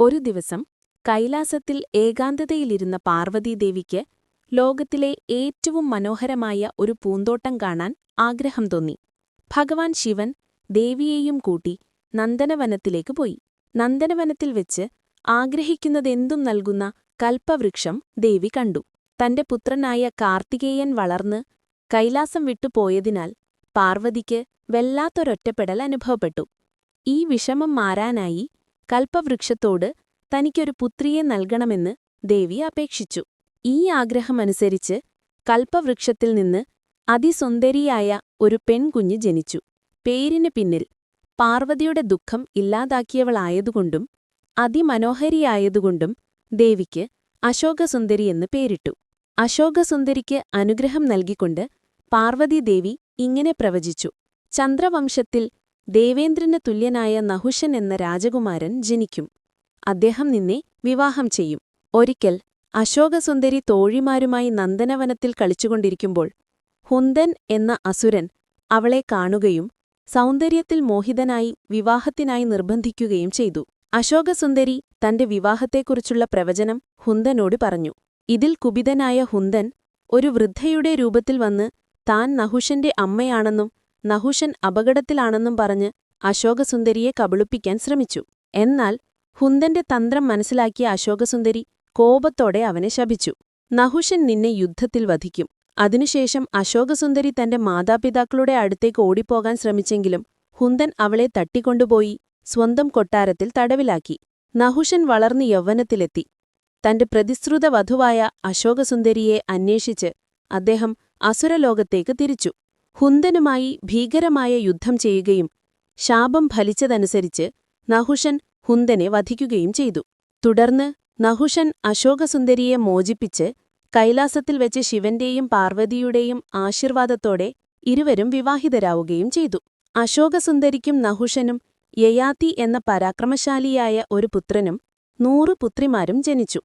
ഒരു ദിവസം കൈലാസത്തിൽ ഏകാന്തതയിലിരുന്ന പാർവതീദേവിക്ക് ലോകത്തിലെ ഏറ്റവും മനോഹരമായ ഒരു പൂന്തോട്ടം കാണാൻ ആഗ്രഹം തോന്നി. ഭഗവാൻ ശിവൻ ദേവിയെയും കൂട്ടി നന്ദനവനത്തിലേക്ക് പോയി. നന്ദനവനത്തിൽ വെച്ച് ആഗ്രഹിക്കുന്നതെന്തും നൽകുന്ന കൽപ്പവൃക്ഷം ദേവി കണ്ടു. തന്റെ പുത്രനായ കാർത്തികേയൻ വളർന്ന് കൈലാസം വിട്ടുപോയതിനാൽ പാർവതിക്ക് വല്ലാത്തൊരൊറ്റപ്പെടൽ അനുഭവപ്പെട്ടു. ഈ വിഷമം മാറാനായി കൽപ്പവൃക്ഷത്തോട് തനിക്കൊരു പുത്രിയെ നൽകണമെന്ന് ദേവി അപേക്ഷിച്ചു. ഈ ആഗ്രഹമനുസരിച്ച് കൽപ്പവൃക്ഷത്തിൽ നിന്ന് അതിസുന്ദരിയായ ഒരു പെൺകുഞ്ഞ് ജനിച്ചു. പേരിന് പിന്നിൽ പാർവതിയുടെ ദുഃഖം ഇല്ലാതാക്കിയവളായതുകൊണ്ടും അതിമനോഹരിയായതുകൊണ്ടും ദേവിക്ക് അശോകസുന്ദരിയെന്ന് പേരിട്ടു. അശോകസുന്ദരിക്ക് അനുഗ്രഹം നൽകിക്കൊണ്ട് പാർവതീദേവി ഇങ്ങനെ പ്രവചിച്ചു. ചന്ദ്രവംശത്തിൽ ദേവേന്ദ്രന് തുല്യനായ നഹുഷൻ എന്ന രാജകുമാരൻ ജനിക്കും. അദ്ദേഹം നിന്നെ വിവാഹം ചെയ്യും. ഒരിക്കൽ അശോകസുന്ദരി തോഴിമാരുമായി നന്ദനവനത്തിൽ കളിച്ചുകൊണ്ടിരിക്കുമ്പോൾ ഹുന്ദൻ എന്ന അസുരൻ അവളെ കാണുകയും സൗന്ദര്യത്തിൽ മോഹിതനായി വിവാഹത്തിനായി നിർബന്ധിക്കുകയും ചെയ്തു. അശോകസുന്ദരി തന്റെ വിവാഹത്തെക്കുറിച്ചുള്ള പ്രവചനം ഹുന്ദനോട് പറഞ്ഞു. ഇതിൽ കുപിതനായ ഹുന്ദൻ ഒരു വൃദ്ധയുടെ രൂപത്തിൽ വന്ന് താൻ നഹുഷന്റെ അമ്മയാണെന്നും നഹുഷൻ അപകടത്തിലാണെന്നും പറഞ്ഞ് അശോകസുന്ദരിയെ കബളിപ്പിക്കാൻ ശ്രമിച്ചു. എന്നാൽ ഹുന്ദന്റെ തന്ത്രം മനസ്സിലാക്കിയ അശോകസുന്ദരി കോപത്തോടെ അവനെ ശപിച്ചു. നഹുഷൻ നിന്നെ യുദ്ധത്തിൽ വധിക്കും. അതിനുശേഷം അശോകസുന്ദരി തന്റെ മാതാപിതാക്കളുടെ അടുത്തേക്ക് ഓടിപ്പോകാൻ ശ്രമിച്ചെങ്കിലും ഹുന്ദൻ അവളെ തട്ടിക്കൊണ്ടുപോയി സ്വന്തം കൊട്ടാരത്തിൽ തടവിലാക്കി. നഹുഷൻ വളർന്ന് യൗവനത്തിലെത്തി. തന്റെ പ്രതിശ്രുത വധുവായ അശോകസുന്ദരിയെ അന്വേഷിച്ച് അദ്ദേഹം അസുരലോകത്തേക്ക് തിരിച്ചു. ഹുന്ദനുമായി ഭീകരമായ യുദ്ധം ചെയ്യുകയും ശാപം ഫലിച്ചതനുസരിച്ച് നഹുഷൻ ഹുന്ദനെ വധിക്കുകയും ചെയ്തു. തുടർന്ന് നഹുഷൻ അശോകസുന്ദരിയെ മോചിപ്പിച്ച് കൈലാസത്തിൽ വെച്ച് ശിവന്റെയും പാർവതിയുടെയും ആശീർവാദത്തോടെ ഇരുവരും വിവാഹിതരാവുകയും ചെയ്തു. അശോകസുന്ദരിക്കും നഹുഷനും യയാതി എന്ന പരാക്രമശാലിയായ ഒരു പുത്രനും നൂറു പുത്രിമാരും ജനിച്ചു.